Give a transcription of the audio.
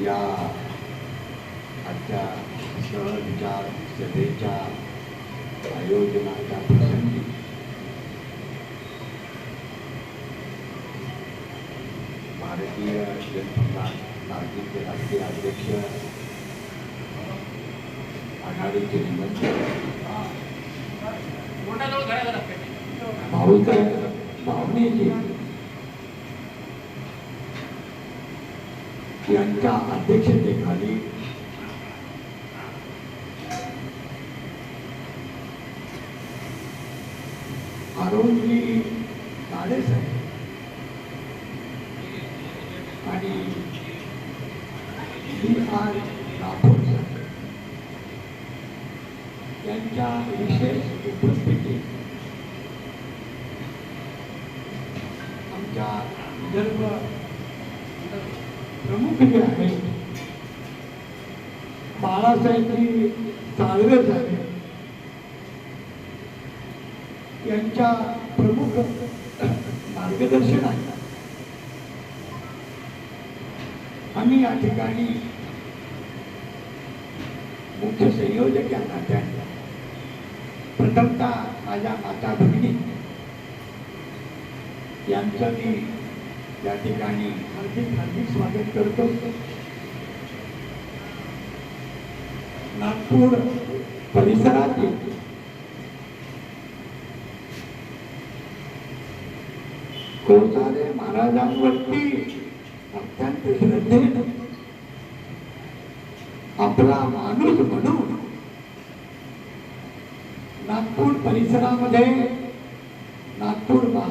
या आजच्या सहविचार सभेच्या आयोजनाच्या प्रसंगी. भारतीय जनता पार्टीचे राष्ट्रीय अध्यक्ष आघाडीचे निमंत्रण बोटाजवळ घड्या यांच्या अध्यक्षतेखाली आरोग्य काळेसाहेब आणि डी आर राठोड साहेब यांच्या विशेष उपस्थितीत आमच्या विदर्भ प्रमुख जे आहेत बाळासाहेबजी साळवे साहेब यांच्या प्रमुख मार्गदर्शन आहे आम्ही या ठिकाणी मुख्य संयोजक या नात्याने प्रथमता माझ्या माता भगिनी यांचं मी या ठिकाणी. हार्दिक हार्दिक स्वागत करतो. नागपूर परिसरातील कोसारे महाराजांवरती अत्यंत श्रद्धेने आपला माणूस म्हणून नागपूर परिसरामध्ये नागपूर महा